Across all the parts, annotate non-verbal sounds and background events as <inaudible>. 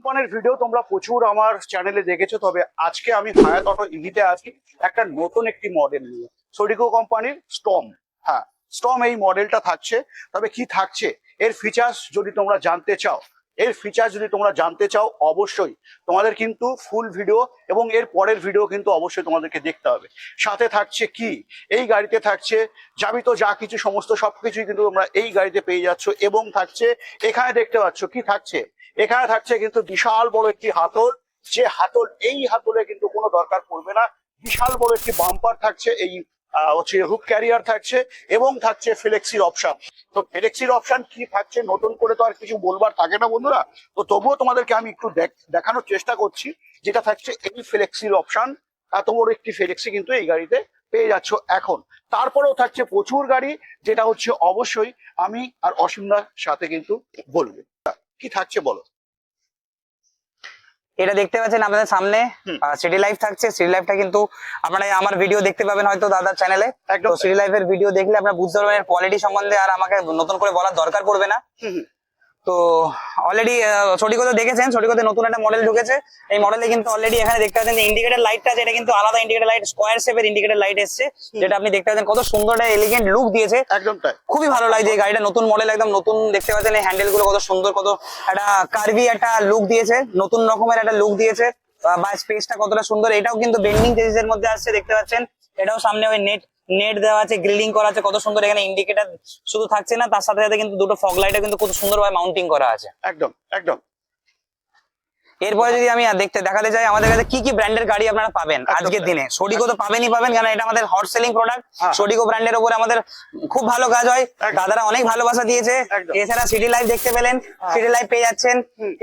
কোম্পানির ভিডিও তোমরা প্রচুর আমার চ্যানেলে দেখেছ, তবে আজকে আমি হায়াত অটো ইভিতে আছি, একটা নতুন একটি মডেল নিয়ে। সোডিকো কোম্পানির স্টম হ্যাঁ স্টম এই মডেলটা থাকছে, তবে কি থাকছে? এর ফিচার্স যদি তোমরা জানতে চাও, এর ফিচার্স যদি তোমরা জানতে চাও, অবশ্যই তোমাদের কিন্তু ফুল ভিডিও এবং এর পরের ভিডিও কিন্তু অবশ্যই তোমাদেরকে দেখতে হবে। সাথে থাকছে কি? এই গাড়িতে থাকছে যাবি তো যা কিছু, সমস্ত সবকিছুই কিন্তু তোমরা এই গাড়িতে পেয়ে যাচ্ছ এবং থাকছে, এখানে দেখতে পাচ্ছ কি থাকছে? এখানে থাকছে কিন্তু বিশাল বড় একটি হাতল। যে হাতল, এই হাতলে কিন্তু কোনো দরকার পড়বে না। বিশাল বড় একটি বাম্পার থাকছে, এই হচ্ছে হুক ক্যারিয়ার থাকছে এবং থাকছে ফ্লেক্সির অপশন তো ফ্লেক্সির অপশন কি থাকছে নতুন করে তো আর কিছু বলবার থাকে না বন্ধুরা। তো তবুও তোমাদেরকে আমি একটু দেখ- দেখানোর চেষ্টা করছি। যেটা থাকছে এই ফ্লেক্সির অপশন এত বড় একটি ফ্লেক্সি কিন্তু এই গাড়িতে পেয়ে যাচ্ছ এখন। তারপরেও থাকছে প্রচুর গাড়ি, যেটা হচ্ছে অবশ্যই আমি আর অসীমদার সাথে কিন্তু বলবে। কি থাকছে বলো? এটা দেখতে পাচ্ছেন আপনাদের সামনে। সিটি লাইফ থাকছে। সিটি লাইফটা কিন্তু আপনারা আমার ভিডিও দেখতে পাবেন হয়তো দাদার চ্যানেলে একদম। তো সিটি লাইফের ভিডিও দেখলে আপনারা বুঝতে পারবেন কোয়ালিটি সম্বন্ধে আর আমাকে নতুন করে বলার দরকার পড়বে না। তো অলরেডি সঠিকতে দেখেছেন সঠিকতে নতুন একটা মডেল ঢুকেছে। এই মডেলে কিন্তু অলরেডি এখানে দেখতে পাচ্ছেন যে ইন্ডিকেটর লাইটটা আছে এটা কিন্তু আলাদা ইন্ডিকেটর লাইট স্কোয়ার শেপের ইন্ডিকেটর লাইট এসছে যেটা আপনি দেখতে পাচ্ছেন কত সুন্দর একটা এলিগেন্ট লুক দিয়েছে। একদম তাই। খুবই ভালো লাগছে এই গাড়িটা নতুন মডেল একদম নতুন দেখতে পাচ্ছেন এই হ্যান্ডেলগুলো কত সুন্দর কত একটা কার্ভি একটা লুক দিয়েছে নতুন রকমের একটা লুক দিয়েছে বা স্পেসটা কতটা সুন্দর এটাও কিন্তু বেন্ডিং চেঞ্জের মধ্যে আসছে দেখতে পাচ্ছেন। এটাও সামনে ওই নেট নেট দেওয়া আছে, গ্রিলিং করা আছে, কত সুন্দর এখানে ইন্ডিকেটার শুধু থাকছে না, তার সাথে সাথে কিন্তু দুটো ফগ লাইটও কিন্তু খুব সুন্দরভাবে মাউন্টিং করা আছে। একদম একদম। এরপরে যদি আমি দেখতে দেখাতে চাই আমাদের কাছে কি কি ব্র্যান্ডের গাড়ি আপনারা পাবেন আজকের দিনে? সোডিকো তো পাবেনই পাবেন কারণ এটা আমাদের হট সেলিং প্রোডাক্ট হ্যাঁ। সোডিকো ব্র্যান্ডের উপরে আমাদের খুব ভালো কাজ হয়। দাদারা অনেক ভালোবাসা দিয়েছে। এছাড়া সিটি লাইফ দেখতে পেলেন। হ্যাঁ। সিটি লাইফ পেয়ে যাচ্ছেন।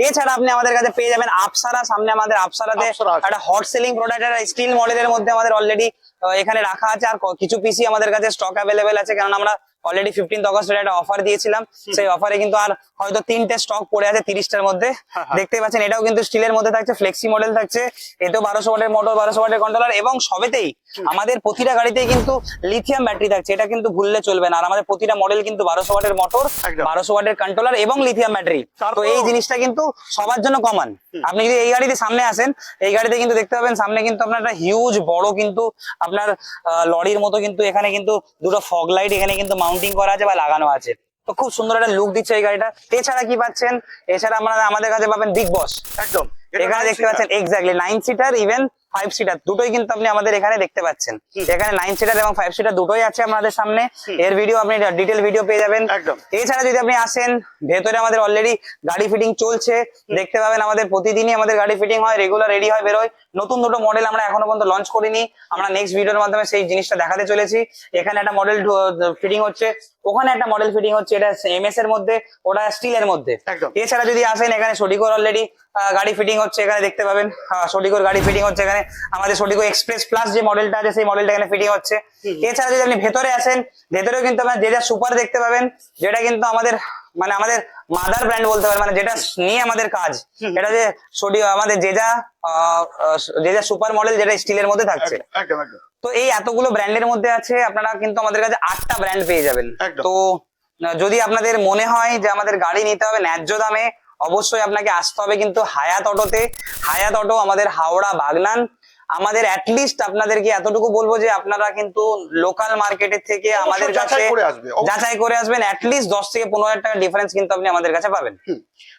এছাড়া আপনি আমাদের কাছে পেয়ে যাবেন আপসারা সামনে আমাদের আপসারাতে একটা হট সেলিং প্রোডাক্ট একটা স্টিল মডেলের মধ্যে আমাদের অলরেডি এখানে রাখা আছে। আর কিছু পিসি আমাদের কাছে স্টক অ্যাভেলেবেল আছে কারণ আমরা অলরেডি ফিফটিন্থ অগস্টের একটা অফার দিয়েছিলাম। সেই অফারে কিন্তু আর হয়তো তিনটে স্টক পড়ে আছে তিরিশটার মধ্যে। দেখতে পাচ্ছেন এটাও কিন্তু স্টিলের মধ্যে থাকছে ফ্লেক্সি মডেল থাকছে। এতেও বারোশো ওয়াটের মোটর বারোশো ওয়াটের কন্ট্রোলার এবং সবেতেই আমাদের প্রতিটা গাড়িতেই কিন্তু লিথিয়াম ব্যাটারি থাকছে। এটা কিন্তু ভুললে চলবে না। আর আমাদের প্রতিটা মডেল কিন্তু বারোশো ওয়াটের মোটর বারোশো ওয়াটের কন্ট্রোলার এবং লিথিয়াম ব্যাটারি তো এই জিনিসটা কিন্তু সবার জন্য কমন আপনি যদি এই গাড়িতে সামনে আসেন এই গাড়িতে কিন্তু দেখতে পাবেন সামনে কিন্তু আপনার একটা হিউজ বড় কিন্তু আপনার লরির মতো কিন্তু এখানে কিন্তু দুটো ফগ লাইট এখানে কিন্তু মাউন্টিং করা আছে বা লাগানো আছে। তো খুব সুন্দর একটা লুক দিচ্ছে এই গাড়িটা। এছাড়া কি পাচ্ছেন? এছাড়া আমরা আমাদের কাছে পাবেন বিগ বস একদম। এখানে দেখতে পাচ্ছেন exactly nine seater even five seater দুটোই কিন্তু আপনি আমাদের এখানে দেখতে পাচ্ছেন। এখানে নাইন সিটার এবং ফাইভ সিটার দুটোই আছে আমাদের সামনে। এর ভিডিও আপনি ডিটেল ভিডিও পেয়ে যাবেন। একদম। এছাড়া যদি আপনি আসেন ভেতরে আমাদের অলরেডি গাড়ি ফিটিং চলছে। দেখতে পাবেন আমাদের প্রতিদিনই আমাদের গাড়ি ফিটিং হয় রেগুলার রেডি হয় বেরোয়। নতুন দুটো মডেল আমরা এখনও পর্যন্ত লঞ্চ করিনি। আমরা নেক্সট ভিডিওর মাধ্যমে সেই জিনিসটা দেখাতে চলেছি। এখানে একটা মডেল ফিটিং হচ্ছে। ওখানে একটা মডেল ফিটিং হচ্ছে এটা এমএস এর মধ্যে ওটা স্টিলের মধ্যে। এছাড়া যদি আসেন এখানে সডিকোর অলরেডি গাড়ি ফিটিং হচ্ছে এখানে দেখতে পাবেন। সডিকোর গাড়ি ফিটিং হচ্ছে এখানে। আমাদের সডিকো এক্সপ্রেস প্লাস যে মডেলটা আছে সেই মডেলটা এখানে ফিটিং হচ্ছে। এছাড়া যদি আপনি ভেতরে আসেন ভেতরেও কিন্তু আপনার যেটা সুপার দেখতে পাবেন যেটা কিন্তু আমাদের মানে আমাদের মাদার ব্র্যান্ড বলতে পারেন মানে যেটা নিয়ে আমাদের কাজ এটা যে সডি আমাদের যেটা যেটা সুপার মডেল যেটা স্টিলের মধ্যে থাকছে। তো এই এতগুলো ব্র্যান্ডের মধ্যে আছে আপনারা কিন্তু আমাদের কাছে আটটা ব্র্যান্ড পেয়ে যাবেন। তো যদি আপনাদের মনে হয় যে আমাদের গাড়ি নিতে হবে ন্যায্য দামে অবশ্যই আপনাকে আসতে হবে কিন্তু হায়াত অটোতে। হায়াত অটো আমাদের হাওড়া বাগনান। আমাদের অ্যাটলিস্ট আপনাদেরকে এতটুকু বলব যে আপনারা কিন্তু লোকাল মার্কেটের থেকে আমাদের কাছে যাচাই করে আসবেন। অ্যাটলিস্ট দশ থেকে পনেরো হাজার টাকা ডিফারেন্স কিন্তু আপনি আমাদের কাছে পাবেন।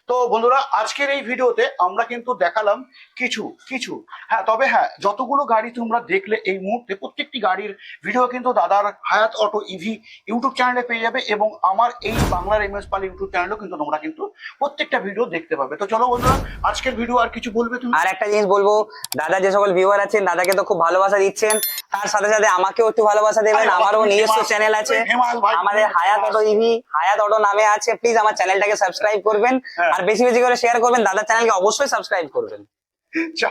তো বন্ধুরা আজকের এই ভিডিওতে আমরা কিন্তু দেখালাম কিছু কিছু। হ্যাঁ তবে হ্যাঁ যতগুলো গাড়ি তোমরা দেখলে এই মুহূর্তে প্রত্যেকটি গাড়ির ভিডিও কিন্তু দাদার হায়াত অটো ইভি ইউটিউব চ্যানেলে পেয়ে যাবে এবং আমার এই বাংলার এম এস পাল ইউটিউব চ্যানেলেও কিন্তু তোমরা কিন্তু প্রত্যেকটা ভিডিও দেখতে পাবে। তো চলো বন্ধুরা আজকের ভিডিও আর কিছু বলবে তুমি? আর একটা জিনিস বলব দাদা যে সকল ভিউয়ার আছেন দাদাকে তো খুব ভালোবাসা দিচ্ছেন। তার সাথে সাথে আমাকেও একটু ভালোবাসা দেবেন আমারও নিজস্ব চ্যানেল আছে। আমাদের হায়াত অটো ইভি হায়াত অটো নামে আছে প্লিজ আমার চ্যানেলটাকে সাবস্ক্রাইব করবেন। হ্যাঁ। আর বেশি বেশি করে শেয়ার করবেন দাদার চ্যানেলকে অবশ্যই সাবস্ক্রাইব করবেন।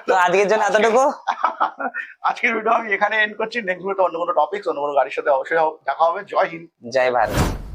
তো আজকের জন্য এতটুকু। <laughs> আজকের ভিডিও আমি এখানে এন্ড করছি। নেক্সট ভিডিওতে অন্য কোনো টপিক অন্য কোনো গাড়ির সাথে অবশ্যই দেখা হবে। জয় হিন্দ। জয় ভারত।